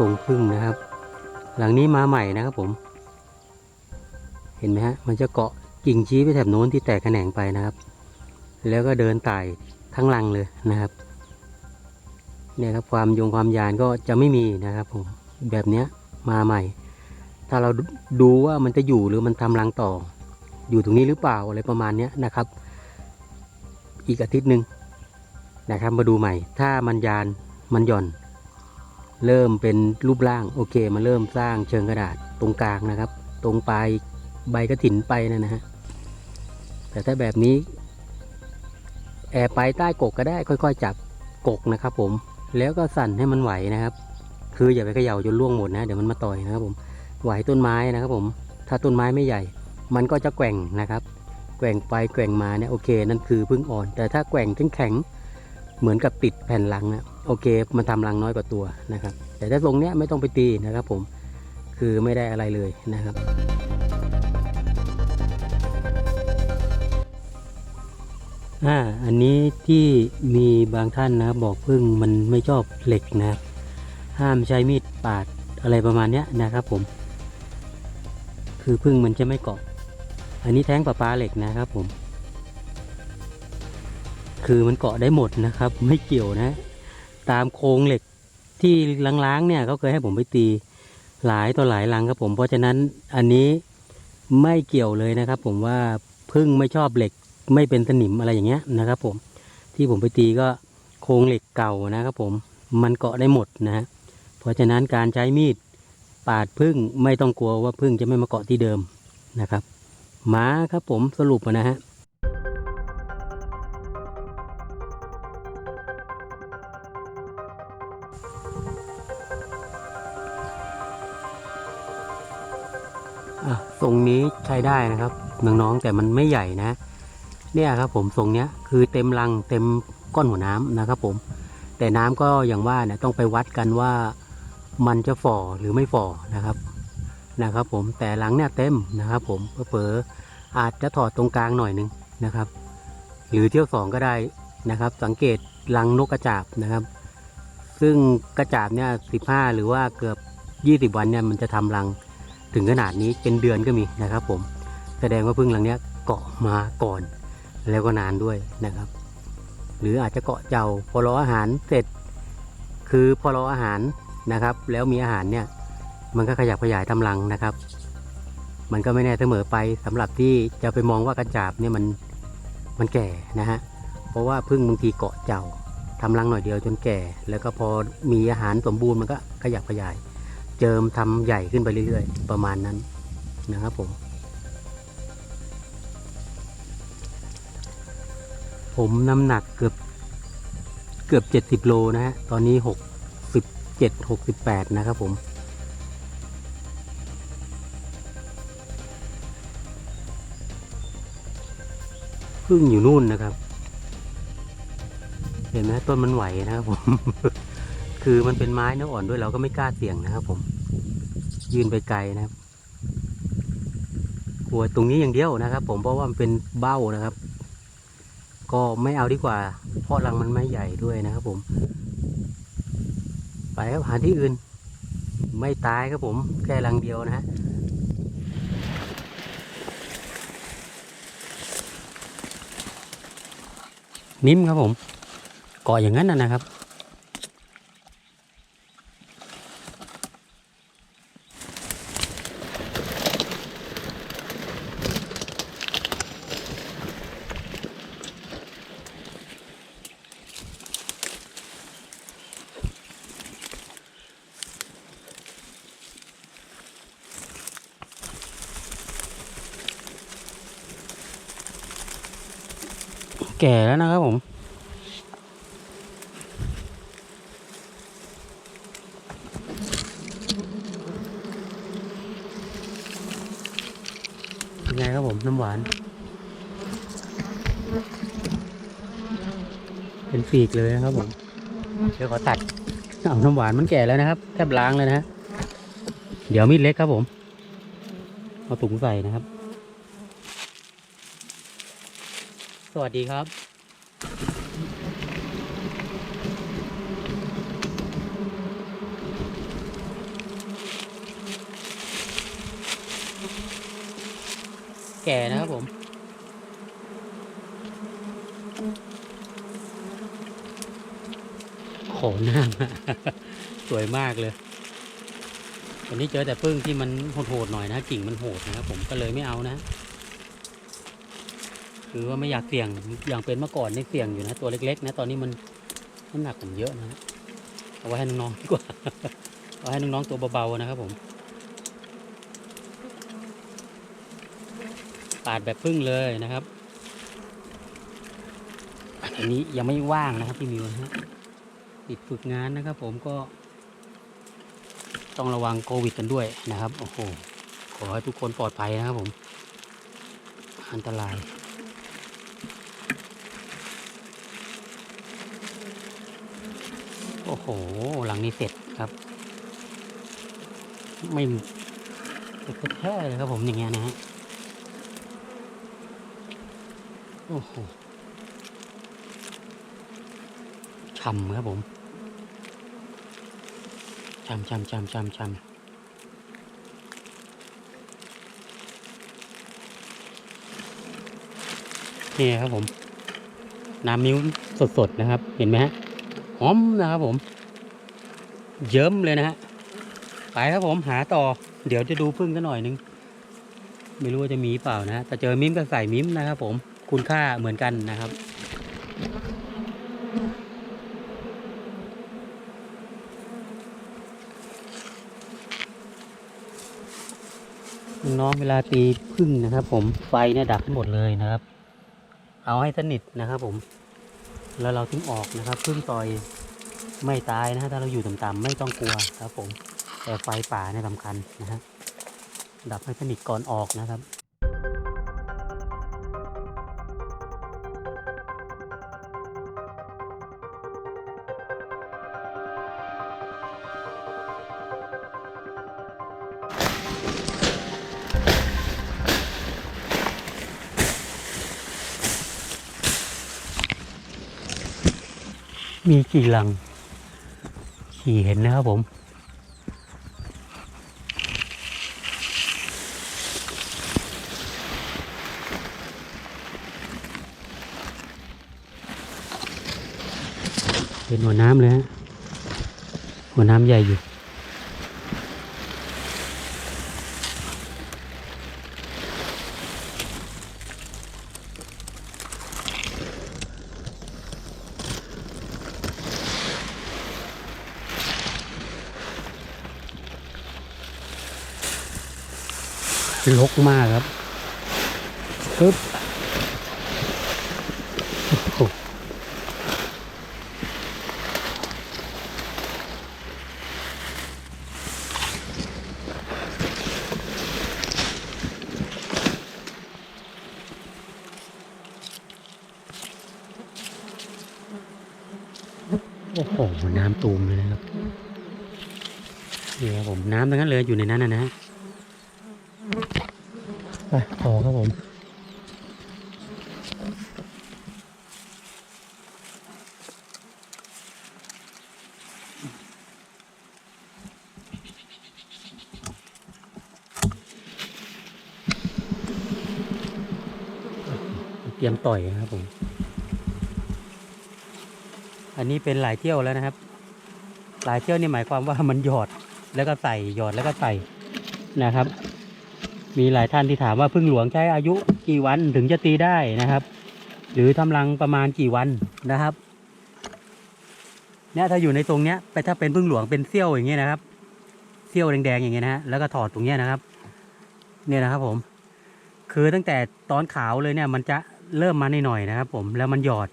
ทรงพึ่งนะครับ หลังนี้มาใหม่นะครับผม เห็นไหมฮะ มันจะเกาะกิ่งชี้ไปแถบโน้นที่แตกแขนงไปนะครับ แล้วก็เดินไต่ทั้งลังเลยนะครับเนี่ยครับความยงความยานก็จะไม่มีนะครับผมแบบเนี้ยมาใหม่ ถ้าเราดูว่ามันจะอยู่หรือมันทำรังต่อ อยู่ตรงนี้หรือเปล่าอะไรประมาณเนี้ยนะครับ อีกอาทิตย์หนึ่งนะครับมาดูใหม่ ถ้ามันยานมันหย่อน เริ่มเป็นรูปร่างโอเคมาเริ่มสร้างเชิงกระดาษตรงกลางนะครับ ตรงปลายใบกระถินไปนะนะฮะแต่ถ้าแบบนี้ แอบไปใต้กกก็ได้ค่อย ๆ จับกกนะครับ ผมแล้วก็สั่นให้มันไหวนะครับ คืออย่าไปเขย่าจนล่วงหมดนะเดี๋ยวมันมาต่อยนะครับ ผมไหวต้นไม้นะครับ ผม ถ้าต้นไม้ไม่ใหญ่ มันก็จะแกว่งนะครับแกว่งไปแกว่งมาเนี่ยโอเคนั่นคือพึ่งอ่อน แต่ถ้าแกว่งแข็งๆเหมือนกับติดแผ่นรังนะ โอเคมันทำรังน้อยกว่าตัวนะครับ แต่ถ้าทรงเนี้ยไม่ต้องไปตีนะครับ ผมคือไม่ได้อะไรเลยนะครับ อ่าอันนี้ที่มีบางท่านนะครับบอกพึ่งมันไม่ชอบเหล็กนะครับห้ามใช้มีดปาดอะไรประมาณเนี้ยนะครับ ผม คือพึ่งมันจะไม่เกาะ อันนี้แท้งประปลาเหล็กนะครับ ผม คือมันเกาะได้หมดนะครับ ไม่เกี่ยวนะ ตามโครงเหล็กที่ล้างๆเนี่ยเขาเคยให้ผมไปตีหลายต่อหลายลังครับผม เพราะฉะนั้นอันนี้ไม่เกี่ยวเลยนะครับ ผมว่าพึ่งไม่ชอบเหล็กไม่เป็นสนิมอะไรอย่างเงี้ยนะครับ ผมที่ผมไปตีก็โครงเหล็กเก่านะครับ ผมมันเกาะได้หมดนะฮะเพราะฉะนั้นการใช้มีดปาดพึ่งไม่ต้องกลัวว่าพึ่งจะไม่มาเกาะที่เดิมนะครับมาครับผมสรุปนะฮะ ทรงนี้ใช้ได้นะครับน้องๆแต่มันไม่ใหญ่นะ เนี่ยครับผมทรงเนี้ยคือเต็มรังเต็มก้อนหัวน้ำนะครับผม แต่น้ำก็อย่างว่าเนี่ยต้องไปวัดกันว่ามันจะฝ่อหรือไม่ฝ่อนะครับนะครับ ผมแต่หลังเนี่ยเต็มนะครับ ผมเผลออาจจะถอดตรงกลางหน่อยหนึงนะครับ หรือเที่ยวสองก็ได้นะครับ สังเกตรังนกกระจาบนะครับ ซึ่งกระจาบเนี่ยสิบห้าหรือว่าเกือบยี่สิบวันเนี่ยมันจะทำรัง ถึงขนาดนี้เป็นเดือนก็มีนะครับ ผมแสดงว่าพึ่งรังเนี้ยเกาะมาก่อน แล้วก็นานด้วยนะครับ หรืออาจจะเกาะเจ้าพอรออาหารเสร็จ คือพอรออาหารนะครับ แล้วมีอาหารเนี่ย มันก็ขยับขยายทำรังนะครับ มันก็ไม่แน่เสมอไปสำหรับที่จะไปมองว่ากระจาบเนี่ยมันมันแก่นะฮะเพราะว่าพึ่งบางทีเกาะเจ้าทำรังหน่อยเดียวจนแก่ แล้วก็พอมีอาหารสมบูรณ์มันก็ขยับขยาย เจิมทำใหญ่ขึ้นไปเรื่อยๆ ประมาณนั้นนะครับผม ผมน้ำหนักเกือบเกือบเจ็ดสิบโลนะฮะ ตอนนี้หกสิบเจ็ดหกสิบแปดนะครับผมพึ่งอยู่นู่นนะครับ เห็นไหมต้นมันไหวนะครับผม คือมันเป็นไม้เนื้ออ่อนด้วยเราก็ไม่กล้าเสี่ยงนะครับ ผม ยืนไปไกลนะครับกลัวตรงนี้อย่างเดียวนะครับ ผมเพราะว่ามันเป็นเบ้านะครับ ก็ไม่เอาดีกว่า เพราะรังมันไม่ใหญ่ด้วยนะครับ ผม ไปครับหาที่อื่น ไม่ตายครับผม แค่รังเดียวนะฮะนิ่มครับผมเกาะอย่างนั้นนะครับ แก่แล้วนะครับผมเป็นไงครับผมน้ำหวาน เป็นปีกเลยนะครับผม เดี๋ยวขอตัดเอาน้ำหวานมันแก่แล้วนะครับแทบล้างเลยนะฮะเดี๋ยวมีดเล็กครับผม เอาถุงใส่นะครับ สวัสดีครับแก่นะครับผม โขนหน้าสวยมากเลย วันนี้เจอแต่พึ่งที่มันโหดๆหน่อยนะ กิ่งมันโหดนะครับผมก็เลยไม่เอานะ คือว่าไม่อยากเสี่ยงอย่างเป็นเมื่อก่อนนี่เสี่ยงอยู่นะ ตัวเล็กๆ นะ ตอนนี้มันน้ำหนักผมเยอะนะเอาไว้ให้น้องๆดีกว่าเอาให้น้องๆตัวเบาๆนะครับผมปาดแบบพึ่งเลยนะครับ อันนี้ยังไม่ว่างนะครับพี่มิวนะฮะติดฝึกงานนะครับ ผมก็ ต้องระวังโควิดกันด้วยนะครับโอ้โหขอให้ทุกคนปลอดภัยนะครับผม อันตราย อ้โห หลังนี้เสร็จครับ ไม่แท้เลยครับผมอย่างเงี้ยนะฮะ โอ้โหช่ำครับผมช่ำช่ำช่ำช่ำช่ำนี่ครับผม น้ำมิ้วสดๆนะครับ เห็นไหมฮะ หอมนะครับผมเยิ้มเลยนะฮะไปครับผมหาต่อ เดี๋ยวจะดูพึ่งกันหน่อยนึง ไม่รู้ว่าจะมีเปล่านะแต่เจอมิ้มก็ใส่มิ้มนะครับผมคุณค่าเหมือนกันนะครับน้องเวลาตีพึ่งนะครับ ผมไฟเนี่ยดับให้หมดเลยนะครับ เอาให้สนิทนะครับผม แล้วเราถึงออกนะครับพึ่งต่อยไม่ตายนะฮะถ้าเราอยู่ต่ำๆไม่ต้องกลัวครับผมแต่ไฟป่าเนี่ยสำคัญนะฮะดับให้สนิทก่อนออกนะครับ มีกี่หลัง ขี่เห็นนะครับผม เป็นหัวน้ำเลยฮะหัวน้ำใหญ่อยู่ ลกมากครับปึ๊บโอ้โห น้ำตูมเลยนะครับนี่ครับผมน้ำทั้งนั้นเลยอยู่ในนั้นนะนะ ไปต่อครับผมเตรียมต่อยนะครับผม อันนี้เป็นหลายเที่ยวแล้วนะครับ หลายเที่ยวนี่หมายความว่ามันหยอดแล้วก็ใส่หยอดแล้วก็ใส่นะครับ มีหลายท่านที่ถามว่าพึ่งหลวงใช้อายุกี่วันถึงจะตีได้นะครับ หรือทำรังประมาณกี่วันนะครับ เนี่ยถ้าอยู่ในตรงเนี้ยไปถ้าเป็นพึ่งหลวงเป็นเสี้ยวอย่างเงี้ยนะครับเสี้ยวแดงๆอย่างเงี้ยนะฮะแล้วก็ถอดตรงเนี้ยนะครับ เนี่ยนะครับผม คือตั้งแต่ตอนขาวเลยเนี่ย มันจะเริ่มมาหน่อยๆนะครับ ผมแล้วมันหยอด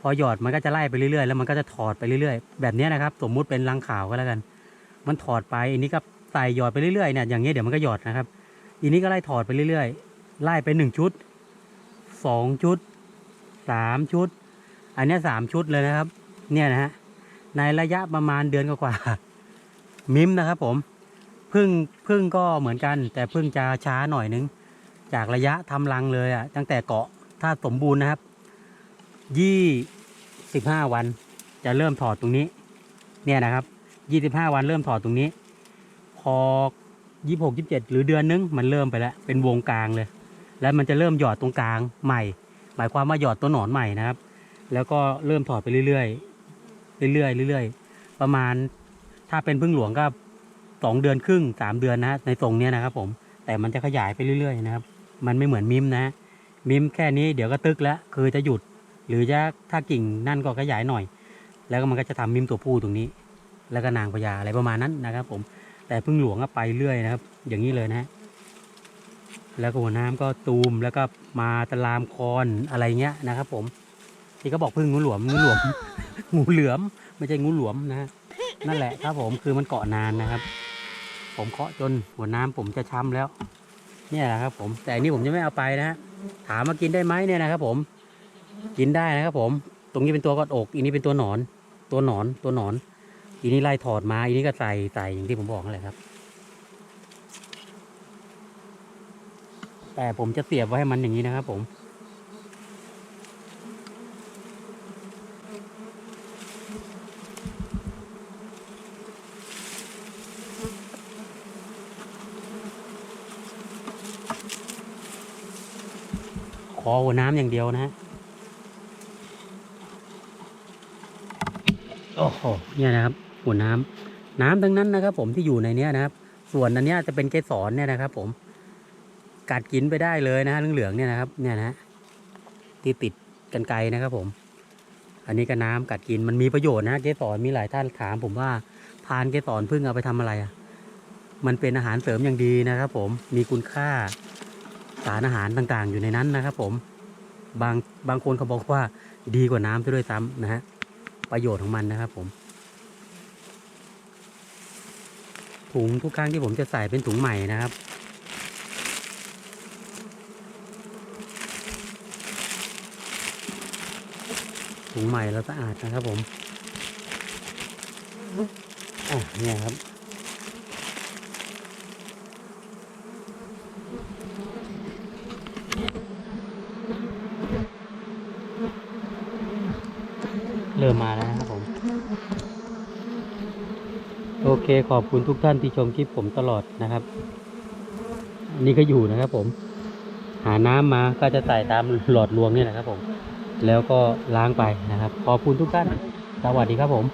พอหยอดมันก็จะไล่ไปเรื่อยๆแล้วมันก็จะถอดไปเรื่อยๆ แบบเนี้ยนะครับ สมมุติเป็นรังขาวก็แล้วกัน มันถอดไปอันนี้ก็ใส่หยอดไปเรื่อยๆเนี่ยอย่างเงี้ยเดี๋ยวมันก็หยอดนะครับ อีนี้ก็ไล่ถอดไปเรื่อยๆ ไล่ไปหนึ่งชุดสองชุดสามชุด อันนี้สามชุดเลยนะครับ เนี่ยนะฮะ ในระยะประมาณเดือนกว่าๆมิมนะครับผมพึ่งพึ่งก็เหมือนกัน แต่พึ่งจะช้าหน่อยนึง จากระยะทำรังเลยอะ่ะ ตั้งแต่เกาะถ้าสมบูรณ์นะครับ ยี่สิบห้าวัน จะเริ่มถอดตรงนี้ เนี่ยนะครับยี่สิบห้าวันเริ่มถอดตรงนี้ พอ ยี่หกยี่เจ็ดหรือเดือนนึงมันเริ่มไปแล้วเป็นวงกลางเลย แล้วมันจะเริ่มหยอดตรงกลางใหม่ หมายความว่าหยอดตัวหนอนใหม่นะครับ แล้วก็เริ่มถอดไปเรื่อยๆเรื่อยๆเรื่อยๆประมาณถ้าเป็นพึ่งหลวงก็สองเดือนครึ่งสามเดือนนะในทรงเนี้ยนะครับผมแต่มันจะขยายไปเรื่อยๆนะครับ มันไม่เหมือนมิมนะ มิมแค่นี้เดี๋ยวก็ตึกแล้วคือจะหยุด หรือจะถ้ากิ่งนั่นก็ขยายหน่อย แล้วก็มันก็จะทำมิมตัวผู้ตรงนี้ แล้วก็นางพญาอะไรประมาณนั้นนะครับผม แต่พึ่งหลวงก็ไปเรื่อยนะครับ อย่างนี้เลยนะฮะแล้วก็หัวน้ำก็ตูมแล้วก็มาตะลามคอนอะไรเงี้ยนะครับ ผมที่เขาบอกพึ่งงูหลวมงูหลวมงูเหลือมไม่ใช่งูหลวมนะนั่นแหละครับผมคือมันเกาะนานนะครับ ผมเคาะจนหัวน้ำผมจะช้ำแล้ว เนี่ยแหละครับ ผมแต่อันนี้ผมจะไม่เอาไปนะฮะถามมากินได้ไหมเนี่ยนะครับ ผมกินได้นะครับ ผม ตรงนี้เป็นตัวกอดอกอีนี้เป็นตัวหนอน ตัวหนอนตัวหนอน อีนี้ไล่ถอดมาอีนี้ก็ใส่ใส่อย่างที่ผมบอกนั่นแหละครับ แต่ผมจะเสียบไว้ให้มันอย่างนี้นะครับผมขอหัวน้ำอย่างเดียวนะฮะโอ้โหเนี่ยนะครับ หัวน้ำน้ำทั้งนั้นนะครับ ผมที่อยู่ในเนี้ยนะครับ ส่วนอันเนี้ยจะเป็นเกสรเนี่ยนะครับ ผมกัดกินไปได้เลยนะฮะเหลืองๆเนี่ยนะครับ เนี่ยนะที่ติดกันไกลนะครับ ผม อันนี้ก็น้ำกัดกินมันมีประโยชน์นะเกสรมีหลายท่านถาม ผมว่าพานเกสรพึ่งเอาไปทำอะไรอะมันเป็นอาหารเสริมอย่างดีนะครับ ผมมีคุณค่าสารอาหารต่างๆ อยู่ในนั้นนะครับ ผมบางบางคนเขาบอกว่าดีกว่าน้ำซะด้วยซ้ำนะฮะประโยชน์ของมันนะครับ ผม ถุงทุกครั้งที่ผมจะใส่เป็นถุงใหม่นะครับถุงใหม่แล้วสะอาดนะครับผมอะเนี่ยครับ เริ่มมาแล้วนะครับผม โอ เคขอบคุณทุกท่านที่ชมคลิปผมตลอดนะครับ นี่ก็อยู่นะครับผม หาน้ำมาก็จะใส่ตามหลอดรวงนี่แหละครับผม แล้วก็ล้างไปนะครับ ขอบคุณทุกท่าน สวัสดีครับผม